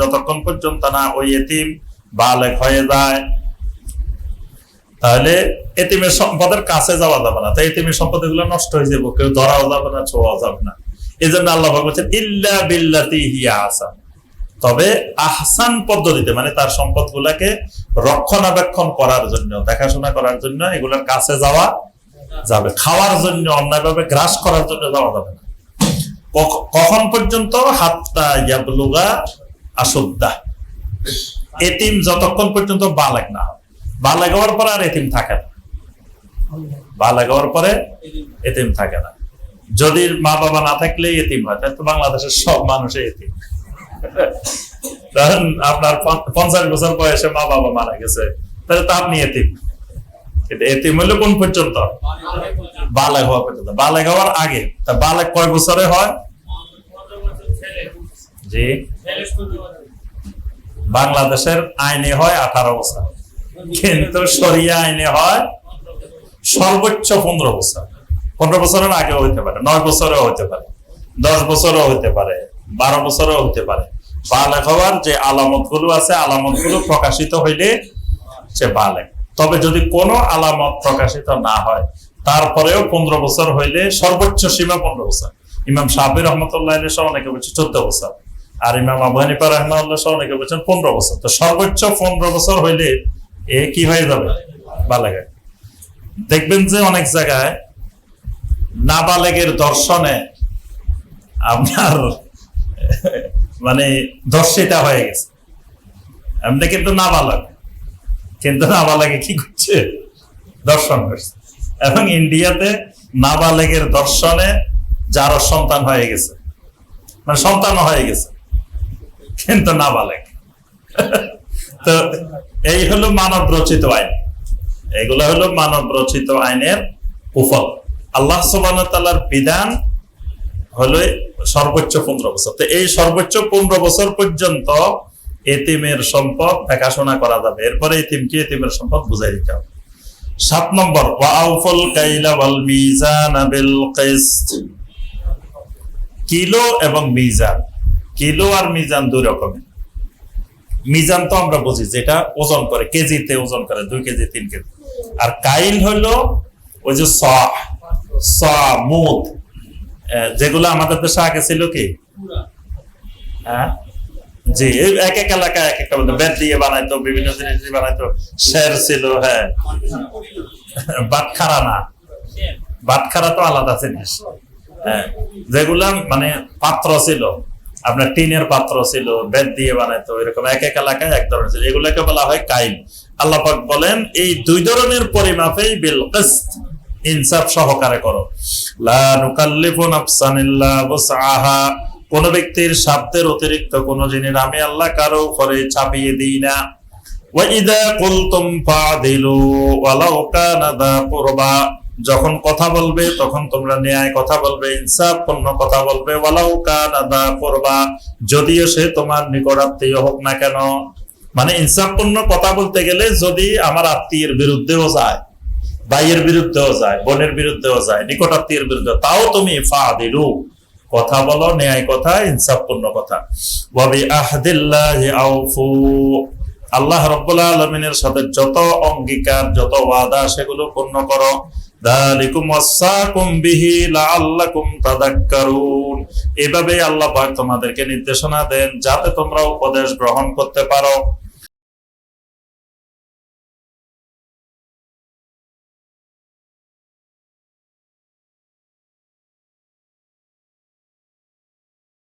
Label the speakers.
Speaker 1: যতক্ষণ পর্যন্ত না ওই এতিম বালেক হয়ে যায়, তাহলে এতিমের সম্পদের কাছে যাওয়া যাবে না। তাই এতিমের সম্পদ এগুলো নষ্ট হয়ে যাবে, কেউ ধরাও যাবে না, ছোঁয়াও যাবে না। এই জন্য আল্লাহ বলছেন, ইল্লা বিল্লাতি হিয়া আহসান। তবে আহসান পদ্ধতিতে মানে তার সম্পদ গুলাকে রক্ষণাবেক্ষণ করার জন্য, দেখাশোনা করার জন্য এগুলোর কাছে যাওয়া যাবে। খাওয়ার জন্য, অন্যায়ভাবে গ্রাস করার জন্য যাওয়া যাবে না। কখ- কখন পর্যন্ত? হাত্তা ইয়াবলুগা আসুদ্দা এতিম যতক্ষণ পর্যন্ত বালেক না বালেক হওয়ার পরে আর এতিম থাকে না। বালেক হওয়ার পরে এতিম থাকে না। যদি মা বাবা না থাকলে এতিম হয়। তাহলে তো বাংলাদেশের সব মানুষই এতিম ধরেন আপনার পঞ্চাশ বছর বয়সে মা বাবা মারা গেছে, তাহলে তো আপনি এতিম। কিন্তু এতিম কোন পর্যন্ত? বালেক হওয়া পর্যন্ত। বালেক হওয়ার আগে। তা বালেক কয় বছরে হয়? জি। বাংলাদেশের আইনে হয় আঠারো বছর। কিন্তু সরিয়া আইনে হয় সর্বোচ্চ পনেরো বছর। পনেরো বছরের আগেও হইতে পারে, নয় বছরেও হইতে পারে, দশ বছরও হইতে পারে, বারো বছরও হইতে পারে। বালেক হওয়ার যে আলামতগুলো আছে, আলামত প্রকাশিত হইলে সে বালেক তবে যদি কোনো আলামত প্রকাশিত না হয়, তারপরেও পনেরো বছর হইলে সর্বোচ্চ সীমা পনেরো বছর। ইমাম সাবির রহমতুল্লাহ সহ অনেকে বলছে চোদ্দ বছর। আর ইমাম আবু হানিফা রহমাল্লাহ সহ অনেকে বলছেন পনেরো বছর। তো সর্বোচ্চ পনেরো বছর হইলে এ কি হয়ে যাবে? বালেগায় দেখবেন যে অনেক জায়গায় নাবালেগের দর্শনে আপনার মানে দর্শিতা হয়ে গেছে। এমনি কিন্তু নাবালক। কিন্তু নাবালকে কি করছে? দর্শন করছে। এবং ইন্ডিয়াতে নাবালেগের দর্শনে যারও সন্তান হয়ে গেছে মানে সন্তান হয়ে গেছে, কিন্তু নাবালেগ তো এই হলো মানব রচিত আইন। এগুলো হলো মানব রচিত আইনের কুফল আল্লাহ তালার বিধান হলো সর্বোচ্চ পনেরো বছর। তো এই সর্বোচ্চ পনেরো বছর পর্যন্ত এতিমের সম্পদ দেখাশোনা করা যাবে। এরপরে এতিমকে এতিমের সম্পদ বুঝাই দিতে হবে। সাত নম্বর কাইলা কিলো এবং মিজান। কিলো আর মিজান দুই রকমের। মিজান তো আমরা বুঝি, যেটা ওজন করে, কেজিতে ওজন করে, দুই কেজি, তিন কেজি। আর কাইল হলো ওই যে স, মুদ। যেগুলো আমাদের দেশে আগে ছিল কি? হ্যাঁ? জি এক এক এক একটা দিয়ে বানাইতো, বিভিন্ন জিনিস দিয়ে বানাইতো। শের ছিল হ্যাঁ। বাটখারা না। বাটখারা তো আলাদা জিনিস। হ্যাঁ যেগুলা মানে পাত্র ছিল। আপনার টিনের পাত্র ছিল বেদ দিয়ে বানাইতো, এরকম এক এক এলাকায় এক ধরনের ছিল। এগুলাকে বলা হয় কাইল। আল্লাপাক বলেন, এই দুই ধরনের পরিমাপেই বিল কিসত। ইনসাফ সহকারে করো। লা নুকাল্লিফু নাফসান ইল্লা বুসআহা কোন ব্যক্তির সাধ্যের অতিরিক্ত কোন জিনিস আমি আল্লাহ কারও উপরে চাপিয়ে দিই না। ওয়াইদা কুলতুম ফাদিলু ওয়ালাউ কানা দা কুরবা। যখন কথা বলবে তখন তোমরা ন্যায় কথা বলবে, ইনসাফপূর্ণ কথা বলবে, ওয়ালাউ কানা দা কুরবা। যদিও সে তোমার নিকট আত্মীয় হোক না কেন। মানে ইনসাফপূর্ণ কথা বলতে গেলে যদি আমার আত্মীয়ের বিরুদ্ধেও যায় ভাইয়ের বিরুদ্ধেও যায়, বোনের বিরুদ্ধেও যায় নিকট বিরুদ্ধে, তাও তুমি ফা দিলু কথা বলো, ন্যায় কথা, ইনসাফপূর্ণ কথা। ওয়াবি আহদিল্লাহি আউফু আল্লাহ রব্বুল আলমিনের সাথে যত অঙ্গীকার, যত ওয়াদা, সেগুলো পূর্ণ করো। এভাবে আল্লাহ তোমাদেরকে নির্দেশনা দেন, যাতে তোমরা উপদেশ গ্রহণ করতে পারো।